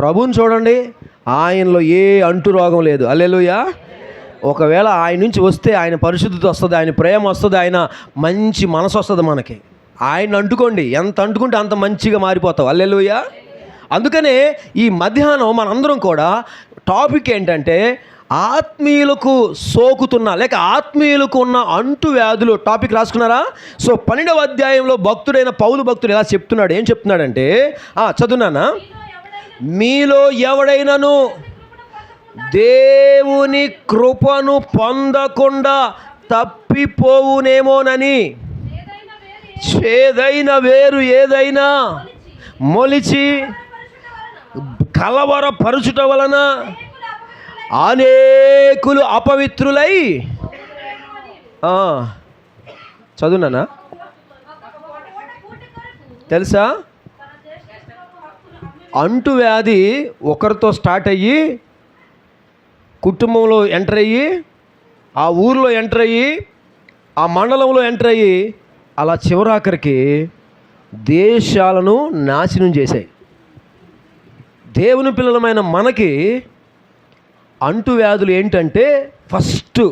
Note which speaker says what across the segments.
Speaker 1: ప్రభుని చూడండి ఆయనలో ఏ అంటు రోగం లేదు. అల్లెలుయా ఒకవేళ ఆయన నుంచి వస్తే ఆయన పరిశుద్ధత వస్తుంది ఆయన ప్రేమ వస్తుంది ఆయన మంచి మనసు వస్తుంది మనకి. ఆయన అంటుకోండి. ఎంత అంటుకుంటే అంత మంచిగా మారిపోతావు. అల్లెలుయా అందుకనే ఈ మధ్యాహ్నం మనందరం కూడా టాపిక్ ఏంటంటే ఆత్మీయులకు సోకుతున్న లేక ఆత్మీయులకు ఉన్న అంటు వ్యాధులు టాపిక్ రాసుకున్నారా? సో పన్నెండవ అధ్యాయంలో భక్తుడైన పౌలు భక్తుడు ఎలా చెప్తున్నాడు. ఏం చెప్తున్నాడంటే చదువునానా మీలో ఎవడైనను దేవుని కృపను పొందకుండా తప్పిపోవునేమోనని. చేదైన వేరు ఏదైనా మొలిచి కలవరపరుచుట వలన అనేకులు అపవిత్రులై. చదువునా చదువునానా? తెలుసా? అంటు వ్యాధి ఒకరితో స్టార్ట్ అయ్యి కుటుంబంలో ఎంటర్ అయ్యి ఆ ఊర్లో ఎంటర్ అయ్యి ఆ మండలంలో ఎంటర్ అయ్యి అలా చివరాఖరికి దేశాలను నాశనం చేశాయి. దేవుని పిల్లలమైన మనకి అంటు వ్యాధులు ఏంటంటే ఫస్ట్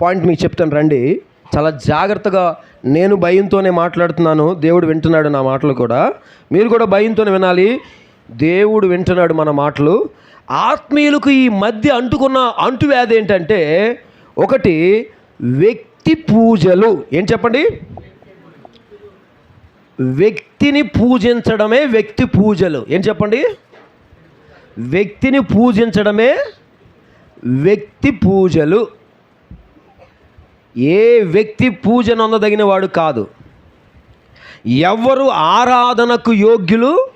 Speaker 1: పాయింట్ మీకు చెప్తాను రండి. చాలా జాగ్రత్తగా నేను భయంతోనే మాట్లాడుతున్నాను దేవుడు వింటున్నాడు నా మాటలు కూడా. మీరు కూడా భయంతోనే వినాలి. దేవుడు వింటున్నాడు మన మాటలు. ఆత్మీయులకు ఈ మధ్య అంటుకున్న అంటువ్యాధి ఏంటంటే ఒకటి వ్యక్తి పూజలు. ఏం చెప్పండి? వ్యక్తిని పూజించడమే వ్యక్తి పూజలు. ఏం చెప్పండి? వ్యక్తిని పూజించడమే వ్యక్తి పూజలు. ఏ వ్యక్తి పూజ నొందదగిన వాడు కాదు. ఎవరు ఆరాధనకు యోగ్యులు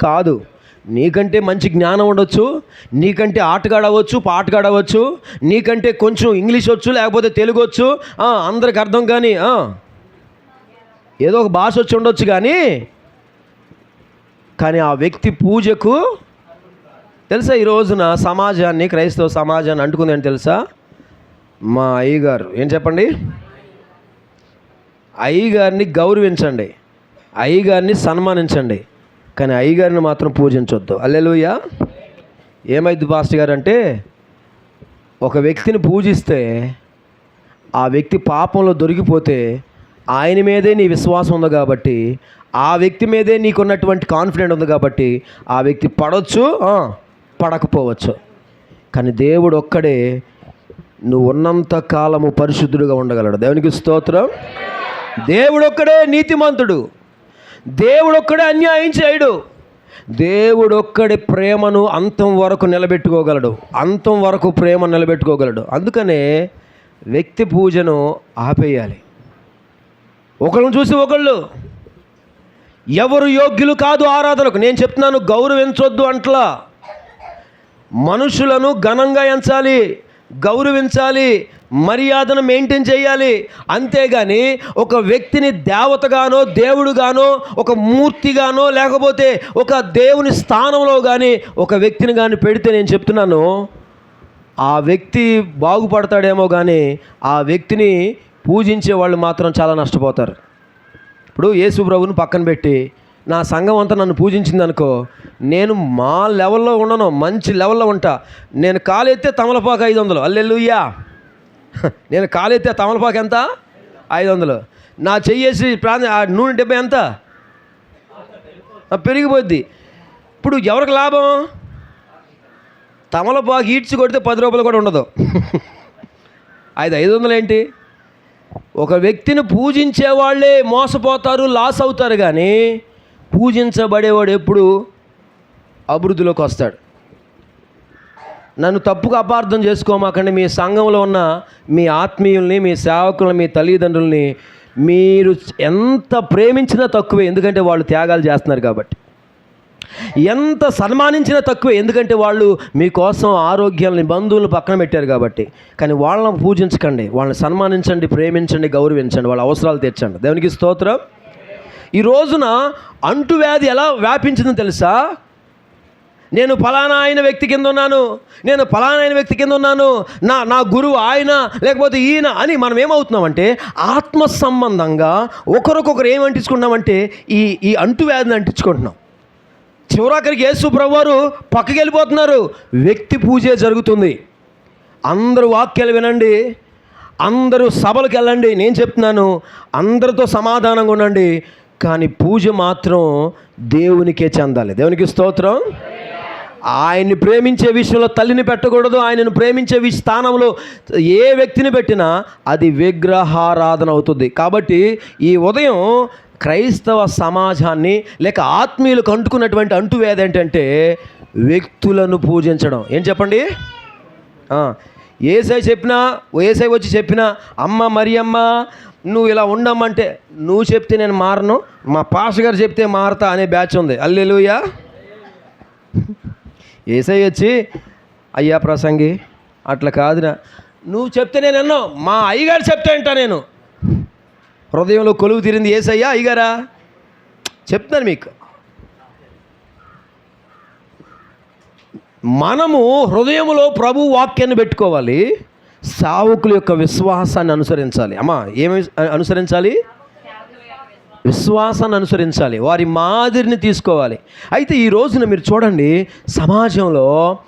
Speaker 1: కాదు. నీకంటే మంచి జ్ఞానం ఉండొచ్చు నీకంటే ఆటగాడవచ్చు పాటగాడవచ్చు నీకంటే కొంచెం ఇంగ్లీష్ వచ్చు లేకపోతే తెలుగు వచ్చు అందరికి అర్థం కానీ ఏదో ఒక భాష వచ్చి ఉండొచ్చు కానీ కానీ ఆ వ్యక్తి పూజకు తెలుసా ఈ రోజున సమాజాన్ని క్రైస్తవ సమాజాన్ని అంటుకుందని తెలుసా? మా అయ్యగారు ఏం చెప్పండి? అయ్యగారిని గౌరవించండి. అయ్యగారిని సన్మానించండి. కానీ అయ్యగారిని మాత్రం పూజించొద్దు. అల్లెలుయ్య. ఏమైంది పాస్టర్ గారు అంటే ఒక వ్యక్తిని పూజిస్తే ఆ వ్యక్తి పాపంలో దొరికిపోతే ఆయన మీదే నీ విశ్వాసం ఉంది కాబట్టి ఆ వ్యక్తి మీదే నీకున్నటువంటి కాన్ఫిడెంట్ ఉంది కాబట్టి ఆ వ్యక్తి పడవచ్చు పడకపోవచ్చు. కానీ దేవుడు ఒక్కడే నువ్వు ఉన్నంత కాలము పరిశుద్ధుడుగా ఉండగలడు. దేవునికి స్తోత్రం. దేవుడు ఒక్కడే నీతిమంతుడు. దేవుడు ఒక్కడే అన్యాయం చేయడు. దేవుడు ఒక్కడి ప్రేమను అంతం వరకు నిలబెట్టుకోగలడు. అంతం వరకు ప్రేమ నిలబెట్టుకోగలడు. అందుకనే వ్యక్తి పూజను ఆపేయాలి. ఒకళ్ళని చూసి ఒకళ్ళు ఎవరు యోగ్యులు కాదు ఆరాధనకు. నేను చెప్తున్నాను గౌరవించొద్దు అంట్లా. మనుషులను ఘనంగా ఎంచాలి. గౌరవించాలి మర్యాదను మెయింటైన్ చేయాలి. అంతేగాని ఒక వ్యక్తిని దేవతగానో దేవుడుగానో ఒక మూర్తిగానో లేకపోతే ఒక దేవుని స్థానంలో కానీ ఒక వ్యక్తిని కానీ పెడితే నేను చెప్తున్నాను ఆ వ్యక్తి బాగుపడతాడేమో కానీ ఆ వ్యక్తిని పూజించే వాళ్ళు మాత్రం చాలా నష్టపోతారు. ఇప్పుడు యేసు ప్రభుని పక్కన పెట్టి నా సంఘం అంతా నన్ను పూజించింది అనుకో నేను మా లెవెల్లో ఉండను మంచి లెవెల్లో ఉంటా. నేను కాలెత్తే తమలపాకు ఐదు వందలు అల్లెల్లుయ్యా నేను కాలెత్తే తమలపాకు ఎంత? ఐదు వందలు నా చెయ్యేసి ప్రాంత ఆ నూనె డెబ్బై ఎంత? పెరిగిపోద్ది. ఇప్పుడు ఎవరికి లాభం? తమలపాకు ఈడ్చి కొడితే పది రూపాయలు కూడా ఉండదు. ఐదు ఐదు వందలు ఏంటి? ఒక వ్యక్తిని పూజించే వాళ్ళే మోసపోతారు లాస్ అవుతారు కానీ పూజించబడేవాడు ఎప్పుడు అభివృద్ధిలోకి వస్తాడు. నన్ను తప్పుగా అపార్థం చేసుకోమాకండి మీ సంఘంలో ఉన్న మీ ఆత్మీయుల్ని మీ సేవకుల్ని మీ తల్లిదండ్రుల్ని మీరు ఎంత ప్రేమించినా తక్కువే ఎందుకంటే వాళ్ళు త్యాగాలు చేస్తున్నారు కాబట్టి. ఎంత సన్మానించినా తక్కువే ఎందుకంటే వాళ్ళు మీకోసం ఆరోగ్యాలని బంధువులను పక్కన పెట్టారు కాబట్టి. కానీ వాళ్ళని పూజించకండి వాళ్ళని సన్మానించండి ప్రేమించండి గౌరవించండి వాళ్ళ అవసరాలు తీర్చండి. దేవునికి స్తోత్రం. ఈ రోజున అంటువ్యాధి ఎలా వ్యాపించిందో తెలుసా? నేను ఫలానా ఆయన వ్యక్తి కింద ఉన్నాను. నేను ఫలానా ఆయన వ్యక్తి కింద ఉన్నాను. నా నా గురువు ఆయన లేకపోతే ఈయన అని మనం ఏమవుతున్నామంటే ఆత్మ సంబంధంగా ఒకరికొకరు ఏం అంటించుకున్నామంటే ఈ ఈ అంటువ్యాధిని అంటించుకుంటున్నాం. చివరాఖరికి యేసు ప్రభువారు పక్కకి వెళ్ళిపోతున్నారు. వ్యక్తి పూజే జరుగుతుంది. అందరూ వాక్యాలు వినండి. అందరూ సభలకు వెళ్ళండి. నేను చెప్తున్నాను. అందరితో సమాధానంగా ఉండండి. కానీ పూజ మాత్రం దేవునికే చెందాలి. దేవునికి స్తోత్రం. ఆయన్ని ప్రేమించే విషయంలో తల్లిని పెట్టకూడదు. ఆయనను ప్రేమించే వి స్థానంలో ఏ వ్యక్తిని పెట్టినా అది విగ్రహారాధన అవుతుంది. కాబట్టి ఈ ఉదయం క్రైస్తవ సమాజాన్ని లేక ఆత్మీయులకు అంటుకున్నటువంటి అంటువేది ఏంటంటే వ్యక్తులను పూజించడం. ఏం చెప్పండి? ఏసై చెప్పినా ఏసై వచ్చి చెప్పినా అమ్మ మరియమ్మ నువ్వు ఇలా ఉండమంటే నువ్వు చెప్తే నేను మారను మా పాష గారు చెప్తే మారతా అనే బ్యాచ్ ఉంది. అల్లెలుయా. ఏసై వచ్చి అయ్యా ప్రసంగి అట్లా కాదురా. నువ్వు చెప్తే నేను ఎన్నో మా అయ్యగారు చెప్తే అంటా నేను. హృదయంలో కొలువు తీరింది ఏసయ్యా అయ్యగారా చెప్తాను మీకు. మనము హృదయంలో ప్రభు వాక్యాన్ని పెట్టుకోవాలి. సావుకుల యొక్క విశ్వాసాన్ని అనుసరించాలి. అమ్మా ఏమి అనుసరించాలి? విశ్వాసాన్ని అనుసరించాలి. వారి మాదిరిని తీసుకోవాలి. అయితే ఈ రోజున మీరు చూడండి సమాజంలో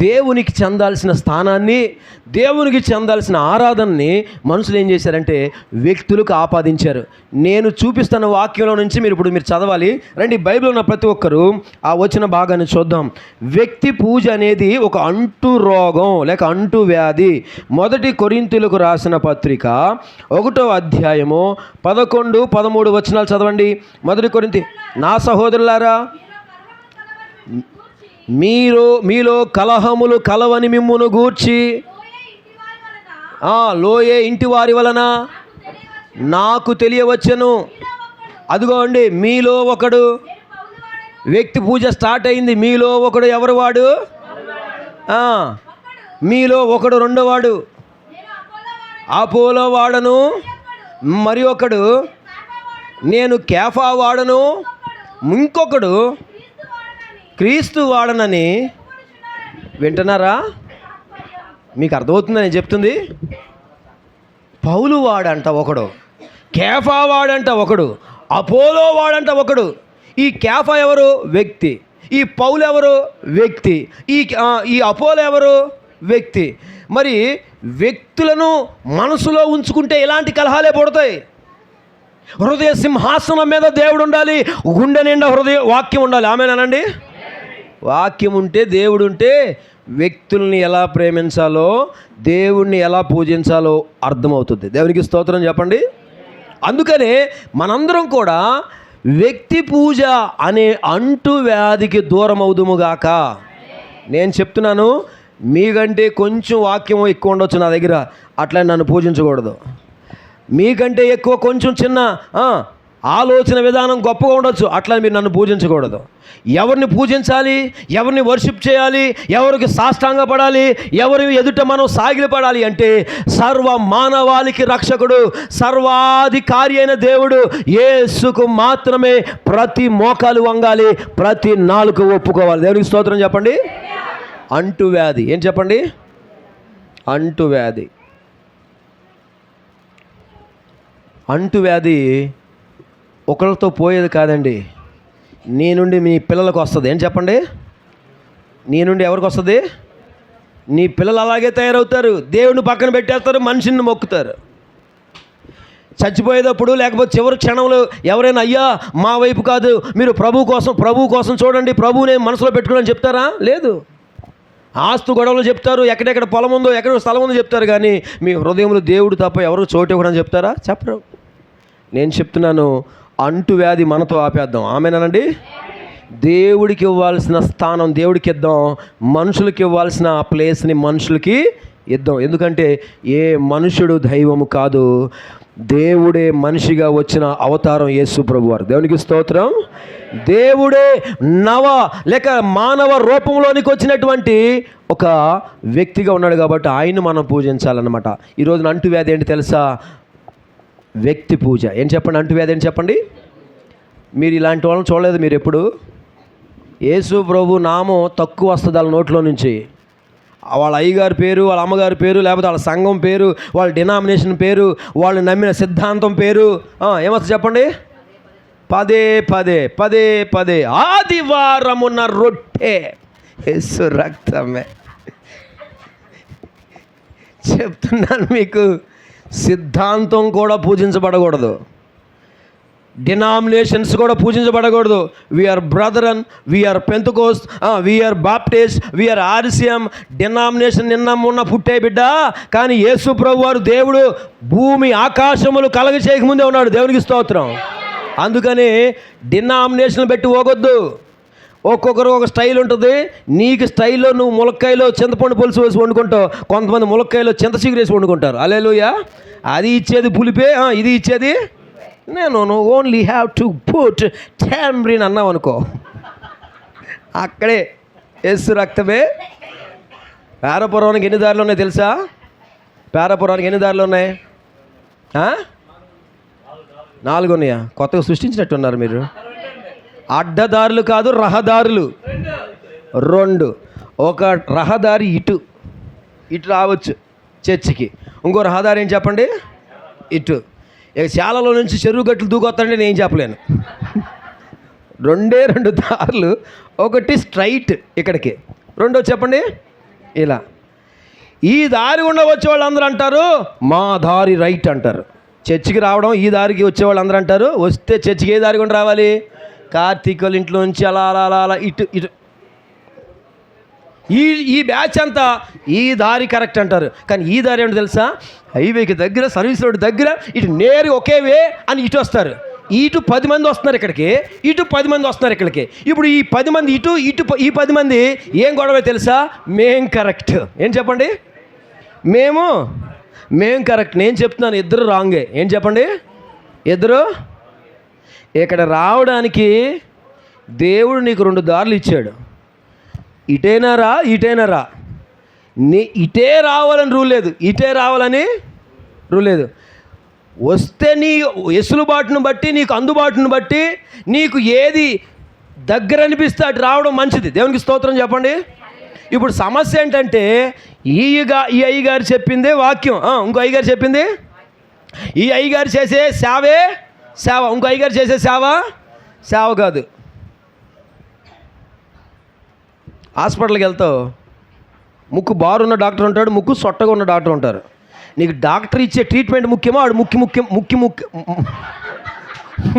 Speaker 1: దేవునికి చెందాల్సిన స్థానాన్ని దేవునికి చెందాల్సిన ఆరాధనని మనుషులు ఏం చేశారంటే వ్యక్తులకు ఆపాదించారు. నేను చూపిస్తున్న వాక్యంలో నుంచి మీరు ఇప్పుడు మీరు చదవాలి. రండి బైబిల్ ఉన్న ప్రతి ఒక్కరూ ఆ వచ్చిన భాగాన్ని చూద్దాం. వ్యక్తి పూజ అనేది ఒక అంటు రోగం లేక అంటు వ్యాధి. మొదటి కొరింతులకు రాసిన పత్రిక ఒకటో అధ్యాయము పదకొండు పదమూడు వచనాలు చదవండి. మొదటి కొరింతి నా సహోదరులారా మీరు మీలో కలహములు కలవని మిమ్మును గూర్చి లోయే ఇంటి వారి వలన నాకు తెలియవచ్చును. అదిగోండి మీలో ఒకడు వ్యక్తి పూజ స్టార్ట్ అయింది. మీలో ఒకడు ఎవరు వాడు? మీలో ఒకడు రెండోవాడు అపోలో వాడను మరి ఒకడు. నేను కేఫా వాడను ఇంకొకడు క్రీస్తు వాడనని వింటున్నారా? మీకు అర్థమవుతుందని చెప్తుంది? పౌలు వాడంట ఒకడు కేఫా వాడంట ఒకడు అపోలో వాడంట ఒకడు. ఈ కేఫా ఎవరు? వ్యక్తి. ఈ పౌలు ఎవరు? వ్యక్తి. ఈ ఈ అపోలో ఎవరు? వ్యక్తి. మరి వ్యక్తులను మనసులో ఉంచుకుంటే ఇలాంటి కలహాలే పుడతాయి? హృదయ సింహాసనం మీద దేవుడు ఉండాలి గుండె నిండా హృదయ వాక్యం ఉండాలి. ఆమెనానండి వాక్యం ఉంటే దేవుడు ఉంటే వ్యక్తుల్ని ఎలా ప్రేమించాలో దేవుణ్ణి ఎలా పూజించాలో అర్థమవుతుంది. దేవునికి స్తోత్రం చెప్పండి. అందుకనే మనందరం కూడా వ్యక్తి పూజ అనే అంటు వ్యాధికి దూరం అవుదుముగాక నేను చెప్తున్నాను మీకంటే కొంచెం వాక్యం ఎక్కువ ఉండొచ్చు నా దగ్గర. అట్లా నన్ను పూజించకూడదు. మీకంటే ఎక్కువ కొంచెం చిన్న ఆలోచన విధానం గొప్పగా ఉండొచ్చు. అట్లా మీరు నన్ను పూజించకూడదు. ఎవరిని పూజించాలి? ఎవరిని వర్షిప్ చేయాలి? ఎవరికి సాష్టాంగ పడాలి? ఎవరి ఎదుట మనం సాగిలపడాలి అంటే సర్వ మానవాళికి రక్షకుడు సర్వాధికారి అయిన దేవుడు యేసుకు మాత్రమే ప్రతి మోకాలు వంగాలి ప్రతి నాలుగు ఒప్పుకోవాలి. దేవునికి స్తోత్రం చెప్పండి? అంటువ్యాధి ఏం చెప్పండి? అంటువ్యాధి అంటువ్యాధి ఒకరితో పోయేది కాదండి. నీ నుండి మీ పిల్లలకు వస్తుంది. ఏం చెప్పండి? నీ నుండి ఎవరికి వస్తుంది? నీ పిల్లలు అలాగే తయారవుతారు. దేవుడిని పక్కన పెట్టేస్తారు మనిషిని మొక్కుతారు. చచ్చిపోయేటప్పుడు లేకపోతే చివరి క్షణంలో ఎవరైనా అయ్యా మా వైపు కాదు మీరు ప్రభు కోసం ప్రభు కోసం చూడండి ప్రభువునే మనసులో పెట్టుకోవడం చెప్తారా? లేదు. ఆస్తు గొడవలు చెప్తారు ఎక్కడెక్కడ పొలం ఉందో ఎక్కడ స్థలం ఉందో చెప్తారు కానీ మీ హృదయంలో దేవుడు తప్ప ఎవరు చోటు ఇవ్వడం చెప్తారా? చెప్పరు. నేను చెప్తున్నాను అంటు వ్యాధి మనతో ఆపేద్దాం. ఆమెనండి దేవుడికి ఇవ్వాల్సిన స్థానం దేవుడికి ఇద్దాం. మనుషులకి ఇవ్వాల్సిన ఆ ప్లేస్ని మనుషులకి ఇద్దాం. ఎందుకంటే ఏ మనుషుడు దైవము కాదు. దేవుడే మనిషిగా వచ్చిన అవతారం యేసు ప్రభు వారు దేవునికి స్తోత్రం. దేవుడే నవ లేక మానవ రూపంలోనికి వచ్చినటువంటి ఒక వ్యక్తిగా ఉన్నాడు కాబట్టి ఆయన్ని మనం పూజించాలన్నమాట. ఈరోజు అంటువ్యాధి ఏంటి తెలుసా? వ్యక్తి పూజ. ఏం చెప్పండి? అంటువ్యాధి అని చెప్పండి? మీరు ఇలాంటి వాళ్ళని చూడలేదు మీరు ఎప్పుడు? యేసు ప్రభు నామం తక్కువ వస్తుంది వాళ్ళ నోట్లో నుంచి. వాళ్ళ అయ్యగారి పేరు వాళ్ళ అమ్మగారి పేరు లేకపోతే వాళ్ళ సంఘం పేరు వాళ్ళ డినామినేషన్ పేరు వాళ్ళు నమ్మిన సిద్ధాంతం పేరు. ఏమొస్తుంది చెప్పండి? పదే పదే పదే పదే. ఆదివారమున్న రొట్టె. యేసు రక్తమే. చెప్తున్నాను మీకు. సిద్ధాంతం కూడా పూజించబడకూడదు. డినామినేషన్స్ కూడా పూజించబడకూడదు. We are brethren we are Pentecost we are Baptist we are RCM denomination నిన్న ఉన్న పుట్టే బిడ్డ కానీ యేసు ప్రభు వారు దేవుడు భూమి ఆకాశములు కలగ చేయకముందే ఉన్నాడు. దేవునికి స్తోత్రం. అందుకని డినామినేషన్ పెట్టి పోగొద్దు. ఒక్కొక్కరు ఒక స్టైల్ ఉంటుంది. నీకు స్టైల్లో నువ్వు ములక్కాయలో చింతపండు పులుసు వేసి వండుకుంటావు. కొంతమంది ములక్కాయలో చింత చిగురేసి వండుకుంటారు. అలేలుయా అది ఇచ్చేది పులిపే ఇది ఇచ్చేది? నేను only have to put tamarind అన్నావు అనుకో. అక్కడే ఎస్సు రక్తమే. పేరపురానికి ఎన్ని దారులు ఉన్నాయి తెలుసా? పేరపురానికి ఎన్ని దారులు ఉన్నాయి? నాలుగు ఉన్నాయా? కొత్తగా సృష్టించినట్టున్నారు మీరు. అడ్డదారులు కాదు రహదారులు. రెండు. ఒక రహదారి ఇటు. ఇటు రావచ్చు చర్చికి. ఇంకో రహదారి ఏం చెప్పండి? ఇటు. ఇక శాలలో నుంచి చెరువు గట్లు దూకొస్తానంటే నేను చెప్పలేను. రెండే రెండు దారులు. ఒకటి స్ట్రైట్ ఇక్కడికి. రెండో చెప్పండి? ఇలా. ఈ దారి గుండా వచ్చే వాళ్ళందరూ అంటారు మా దారి రైట్ అంటారు. చర్చికి రావడం ఈ దారికి వచ్చే వాళ్ళందరూ అంటారు వస్తే చర్చికి ఏ దారి గుండా రావాలి? కార్తీక్ వాళ్ళ ఇంట్లో నుంచి అలా అలా అలా అలా ఇటు ఇటు. ఈ ఈ బ్యాచ్ అంతా ఈ దారి కరెక్ట్ అంటారు. కానీ ఈ దారి ఏంటో తెలుసా? హైవేకి దగ్గర సర్వీస్ రోడ్ దగ్గర ఇటు నేరు ఒకే వే అని ఇటు వస్తారు. ఇటు పది మంది వస్తున్నారు ఇక్కడికి ఇటు పది మంది వస్తున్నారు ఇక్కడికి. ఇప్పుడు ఈ పది మంది ఇటు ఇటు ఈ పది మంది ఏం గొడవ తెలుసా? మేం కరెక్ట్. ఏం చెప్పండి? మేము మేం కరెక్ట్. నేను చెప్తున్నాను ఇద్దరు రాంగే. ఏం చెప్పండి? ఇద్దరు ఇక్కడ రావడానికి దేవుడు నీకు రెండు దారులు ఇచ్చాడు. ఇటేనా రా ఇటేనా రా. నీ ఇటే రావాలని రూల్ లేదు. ఇటే రావాలని రూల్ లేదు. వస్తే నీ ఎసులుబాటును బట్టి నీకు అందుబాటును బట్టి నీకు ఏది దగ్గర అనిపిస్తే అటు రావడం మంచిది. దేవునికి స్తోత్రం చెప్పండి. ఇప్పుడు సమస్య ఏంటంటే ఈగా ఈ అయ్యగారు చెప్పిందే వాక్యం. ఇంకో అయ్యగారు చెప్పింది? ఈ అయ్యగారు చేసే సేవే సేవ ఇంకో అయ్యగారు చేసే సేవ? సేవ కాదు. హాస్పిటల్కి వెళ్తావు. ముక్కు బారున్న డాక్టర్ ఉంటాడు ముక్కు సొట్టగా ఉన్న డాక్టర్ ఉంటారు. నీకు డాక్టర్ ఇచ్చే ట్రీట్మెంట్ ముఖ్యమా? ఆడు ముక్కి ముఖ్యం ముక్కి ముఖ్య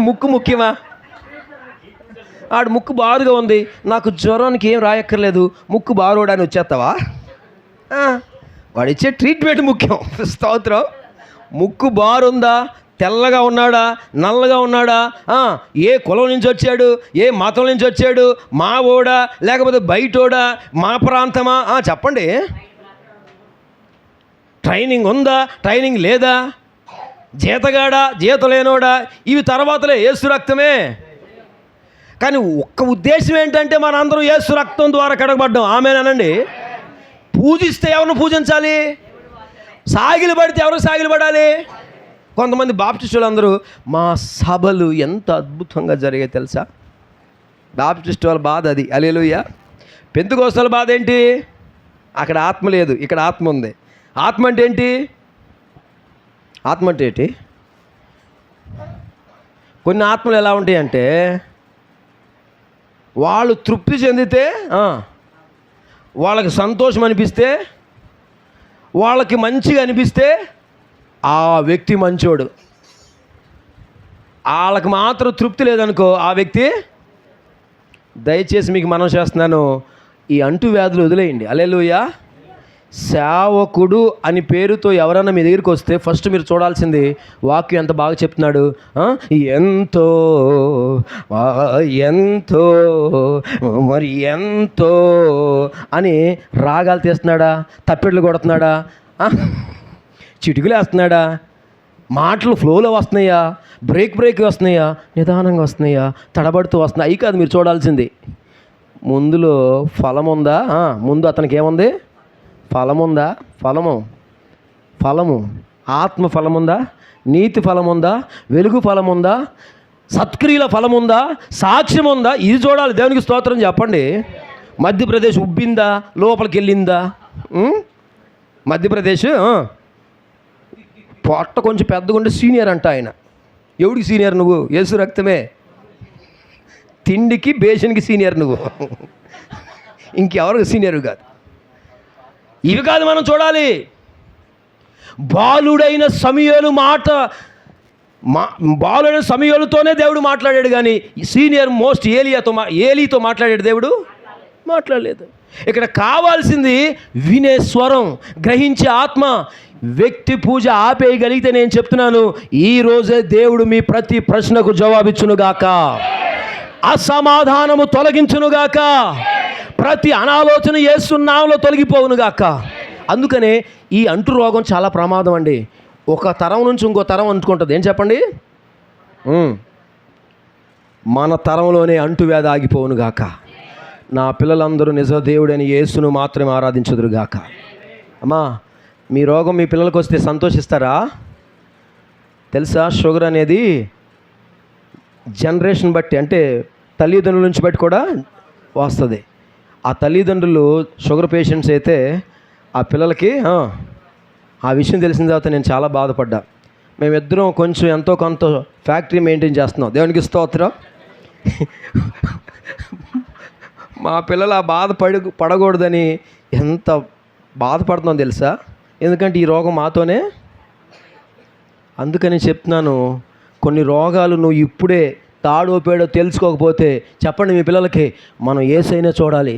Speaker 1: ముక్కు ముఖ్యమా? ఆడు ముక్కు బారుగా ఉంది నాకు జ్వరానికి ఏం రాయక్కర్లేదు ముక్కు బారోడు అని వచ్చేస్తావా వాడిచ్చే వాడు ఇచ్చే ట్రీట్మెంట్ ముఖ్యం. స్తోత్రం. ముక్కు బారుందా? తెల్లగా ఉన్నాడా? నల్లగా ఉన్నాడా? ఏ కులం నుంచి వచ్చాడు? ఏ మతం నుంచి వచ్చాడు? మా ఓడా? లేకపోతే బయటోడా? మా ప్రాంతమా? చెప్పండి. ట్రైనింగ్ ఉందా? ట్రైనింగ్ లేదా? జీతగాడా? జీత లేనోడా ఇవి తర్వాతలే ఏసు రక్తమే. కానీ ఒక్క ఉద్దేశం ఏంటంటే మనందరం ఏసు రక్తం ద్వారా కడగబడ్డాం. ఆమెనండి పూజిస్తే ఎవరిని పూజించాలి? సాగిలు పడితే ఎవరు సాగిలు పడాలి? కొంతమంది బాప్టిస్టులు అందరూ మా సభలు ఎంత అద్భుతంగా జరిగాయి తెలుసా? బాప్టిస్ట్ వాళ్ళ బాధ అది. అలేలుయ్య పెంతుకోస్తల బాధ ఏంటి? అక్కడ ఆత్మ లేదు. ఇక్కడ ఆత్మ ఉంది. ఆత్మ అంటే ఏంటి? ఆత్మ అంటే ఏంటి? కొన్ని ఆత్మలు ఎలా ఉంటాయి అంటే వాళ్ళు తృప్తి చెందితే వాళ్ళకి సంతోషం అనిపిస్తే వాళ్ళకి మంచిగా అనిపిస్తే ఆ వ్యక్తి మంచోడు. వాళ్ళకి మాత్రం తృప్తి లేదనుకో ఆ వ్యక్తి దయచేసి మీకు మనం చేస్తున్నాను. ఈ అంటు వ్యాధులు వదిలేయండి. అలెలుయా సేవకుడు అని పేరుతో ఎవరైనా మీ దగ్గరికి వస్తే ఫస్ట్ మీరు చూడాల్సింది వాక్యం ఎంత బాగా చెప్తున్నాడు. ఎంతో ఎంతో మరి ఎంతో అని రాగాలు తీస్తున్నాడా? తప్పిళ్ళు కొడుతున్నాడా? చిటికలు వేస్తున్నాడా మాటలు ఫ్లోలో వస్తున్నాయా? బ్రేక్ బ్రేక్ వస్తున్నాయా? నిదానంగా వస్తున్నాయా? తడబడుతూ వస్తున్నాయి? అవి కాదు మీరు చూడాల్సింది. ముందులో ఫలం ఉందా? ముందు అతనికి ఏముంది? ఫలం ఉందా? ఫలము. ఫలము. ఆత్మ ఫలం ఉందా? నీతి ఫలం ఉందా? వెలుగు ఫలం ఉందా? సత్క్రియల ఫలం ఉందా? సాక్ష్యం ఉందా? ఇది చూడాలి. దేవునికి స్తోత్రం చెప్పండి. మధ్యప్రదేశ్ ఉబ్బిందా? లోపలికి వెళ్ళిందా? మధ్యప్రదేశ్ పొట్ట కొంచెం పెద్దగా ఉంటే సీనియర్ అంట ఆయన. ఎవడికి సీనియర్ నువ్వు? యేసు రక్తమే. తిండికి బేషన్కి సీనియర్ నువ్వు. ఇంకెవరికి సీనియర్ కాదు. ఇవి కాదు మనం చూడాలి. బాలుడైన సమయలు మాట మా బాలుడైన సమయలతోనే దేవుడు మాట్లాడాడు కానీ సీనియర్ మోస్ట్ ఏలియాతో మా ఏలీతో మాట్లాడాడు దేవుడు మాట్లాడలేదు. ఇక్కడ కావాల్సింది వినే స్వరం గ్రహించే ఆత్మ వ్యక్తి పూజ ఆపేయగలిగితే నేను చెప్తున్నాను ఈ రోజే దేవుడు మీ ప్రతి ప్రశ్నకు జవాబిచ్చునుగాక. అసమాధానము తొలగించునుగాక. ప్రతి అనాలోచన చేస్తున్నాంలో తొలగిపోవునుగాక. అందుకనే ఈ అంటు రోగం చాలా ప్రమాదం అండి. ఒక తరం నుంచి ఇంకో తరం అంటుకుంటుంది. ఏం చెప్పండి? మన తరంలోనే అంటువ్యాధి ఆగిపోవునుగాక. నా పిల్లలందరూ నిజ దేవుడని యేసును మాత్రమే ఆరాధించదురుగాక. అమ్మా మీ రోగం మీ పిల్లలకు వస్తే సంతోషిస్తారా? తెలుసా? షుగర్ అనేది జనరేషన్ బట్టి అంటే తల్లిదండ్రుల నుంచి బట్టి కూడా వస్తుంది. ఆ తల్లిదండ్రులు షుగర్ పేషెంట్స్ అయితే ఆ పిల్లలకి ఆ, విషయం తెలిసిన తర్వాత నేను చాలా బాధపడ్డా. మేమిద్దరం కొంచెం ఎంతో కొంత ఫ్యాక్టరీ మెయింటైన్ చేస్తున్నాం. దేవునికి స్తోత్రం. మా పిల్లలు ఆ బాధ పడి పడకూడదని ఎంత బాధపడుతున్నాం తెలుసా? ఎందుకంటే ఈ రోగం మాతోనే. అందుకని చెప్తున్నాను కొన్ని రోగాలు నువ్వు ఇప్పుడే తాడో పేడో తెలుసుకోకపోతే చెప్పండి మీ పిల్లలకి మనం ఏసైనా చూడాలి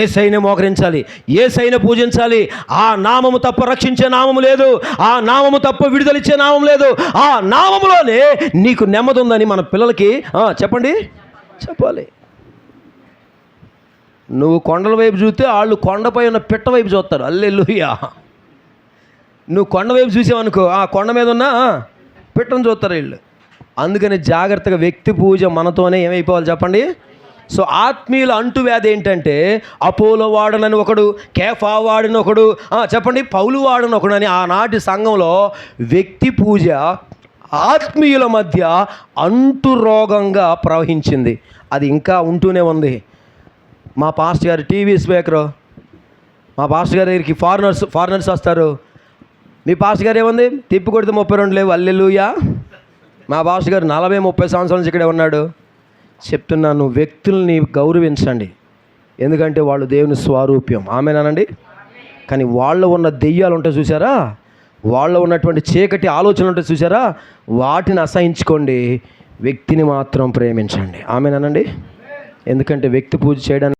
Speaker 1: ఏసైనా మోకరించాలి ఏసైనా పూజించాలి. ఆ నామము తప్ప రక్షించే నామము లేదు ఆ నామము తప్ప విడుదలిచ్చే నామం లేదు ఆ నామములోనే నీకు నెమ్మది ఉందని మన పిల్లలకి చెప్పండి చెప్పాలి. నువ్వు కొండల వైపు చూస్తే వాళ్ళు కొండపై ఉన్న పిట్ట వైపు చూస్తారు అల్లెల్లుయ్యా నువ్వు కొండ వైపు చూసావనుకో ఆ కొండ మీద ఉన్న పిట్టను చూస్తారు వీళ్ళు. అందుకని జాగ్రత్తగా వ్యక్తి పూజ మనతోనే ఏమైపోవాలి చెప్పండి? సో ఆత్మీయుల అంటువ్యాధి ఏంటంటే అపోలో వాడనని ఒకడు కేఫా వాడని ఒకడు చెప్పండి పౌలు వాడని ఒకడు అని ఆనాటి సంఘంలో వ్యక్తి పూజ ఆత్మీయుల మధ్య అంటు రోగంగా ప్రవహించింది. అది ఇంకా ఉంటూనే ఉంది. మా పాస్ట్ గారు టీవీ స్పీకరు మా పాస్టర్ గారి దగ్గరికి ఫారినర్స్ ఫారినర్స్ వస్తారు. మీ పాస్ గారు ఏముంది? తిప్పి కొడితే ముప్పై రెండు లేవు. అల్లెలుయా. మా బాస్ గారు నలభై ముప్పై సంవత్సరాల నుంచి ఇక్కడే ఉన్నాడు. చెప్తున్నాను వ్యక్తుల్ని గౌరవించండి. ఎందుకంటే వాళ్ళు దేవుని స్వారూప్యం. ఆమెనానండి? కానీ వాళ్ళు ఉన్న దెయ్యాలు ఉంటాయి చూసారా వాళ్ళు ఉన్నటువంటి చీకటి ఆలోచనలు ఉంటాయి చూసారా వాటిని అసహించుకోండి. వ్యక్తిని మాత్రం ప్రేమించండి. ఆమెనానండి? ఎందుకంటే వ్యక్తి పూజ చేయడానికి